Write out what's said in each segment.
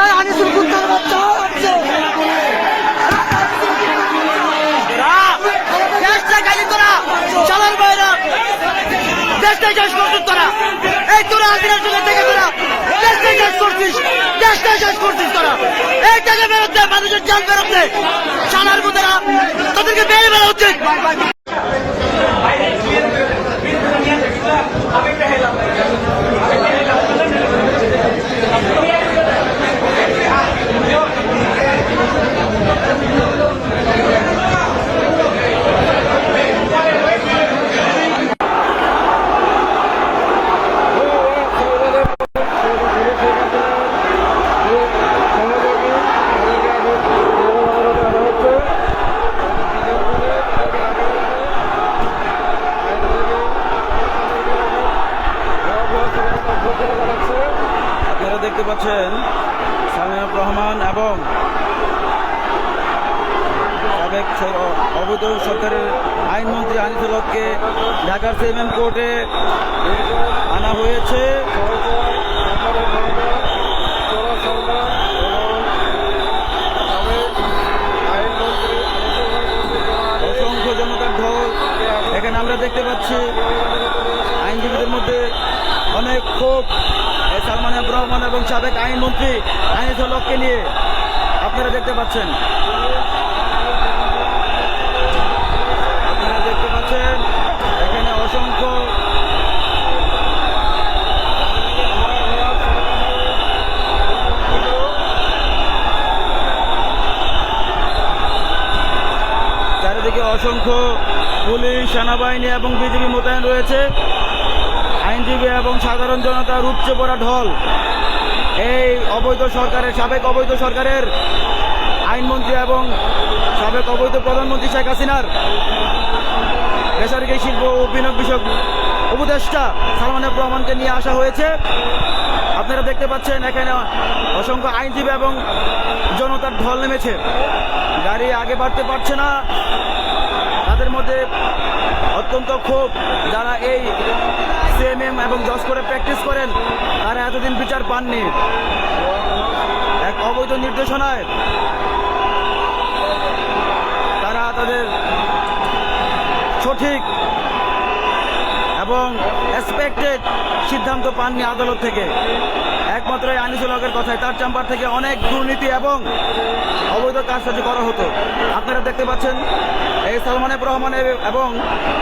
এই আনিসুল কুত্তার বাচ্চা আসছে দেশটা গালি তোরা চালার বাইরা। দেশটা শেষ করছিস তোরা। এই তোরা আদিনের থেকে তোরা। দেশটা শেষ করছিস দেশটা শেষ করছিস তোরা। এই থেকে বেরোতে, মানুষের জান বেরোতে। চালার মধ্যে তাদেরকে বেড়ে বেড়া উচিত পাচ্ছেন সামিনুর রহমান এবং সাবেক অবৈধ সরকারের আইনমন্ত্রী আনিসুল হককে ঢাকার সেভেন কোর্টে আনা হয়েছে। অসংখ্য এখানে আমরা দেখতে পাচ্ছি আইনজীবীদের মধ্যে অনেক ক্ষোভ। রহমান এবং সাবেক আইনমন্ত্রী আনিসুল হককে নিয়ে আপনারা দেখতে পাচ্ছেন। আপনারা দেখতে পাচ্ছেন, এখানে অসংখ্য চারিদিকে অসংখ্য পুলিশ, সেনাবাহিনী এবং বিজেপি মোতায়েন রয়েছে। আইনজীবী এবং সাধারণ জনতার উপচে পড়া ঢল। এই অবৈধ সরকারের, সাবেক অবৈধ সরকারের আইনমন্ত্রী এবং সাবেক অবৈধ প্রধানমন্ত্রী শেখ হাসিনার বেসরকারি শিল্প ও বিনিয়োগ বিষয়ক উপদেষ্টা সালমান রহমানকে নিয়ে আসা হয়েছে। আপনারা দেখতে পাচ্ছেন এখানে অসংখ্য আইনজীবী এবং জনতার ঢল নেমেছে। গাড়ি আগে বাড়তে পারছে না। তাদের মধ্যে অত্যন্ত ক্ষোভ। যারা এই সিএমএম এবং জজ করে প্র্যাকটিস করেন, তারা এতদিন বিচার পাননি। এক অবৈধ নির্দেশনায় তারা তাদের সঠিক এবং এক্সপেক্টেড সিদ্ধান্ত পাননি আদালত থেকে। একমাত্র এই আনিসুল হকের কথায় তার চেম্বার থেকে অনেক দুর্নীতি এবং অবৈধ কাজসাজি করা হতো। আপনারা দেখতে পাচ্ছেন, এই সালমান এফ রহমানের এবং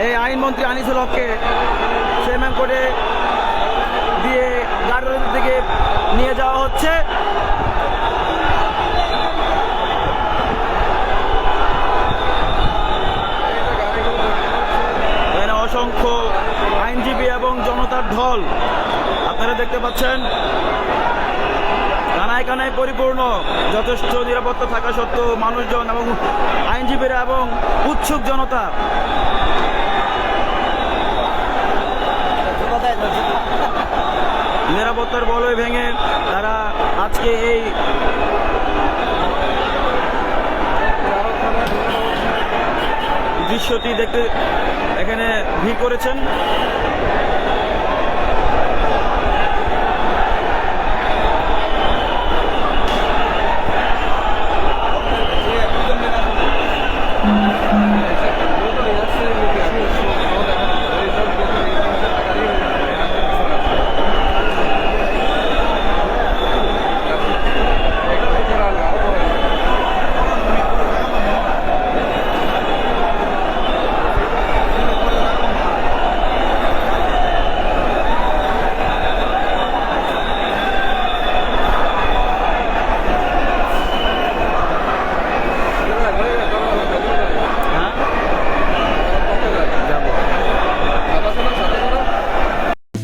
এই আইনমন্ত্রী আনিসুল হককে সেমেন কোর্টে দিয়ে গাড়ির দিকে নিয়ে যাওয়া হচ্ছে। অসংখ্য আইনজীবী এবং জনতার ঢল। আপনারা দেখতে পাচ্ছেন, কানায় কানায় পরিপূর্ণ, যথেষ্ট নিরাপত্তা থাকা সত্ত্বেও মানুষজন এবং আইনজীবীরা এবং উৎসুক জনতা। নিরাপত্তার বলয় ভেঙে তারা আজকে এই দৃশ্যটি দেখতে এখানে ভিড় করেছেন।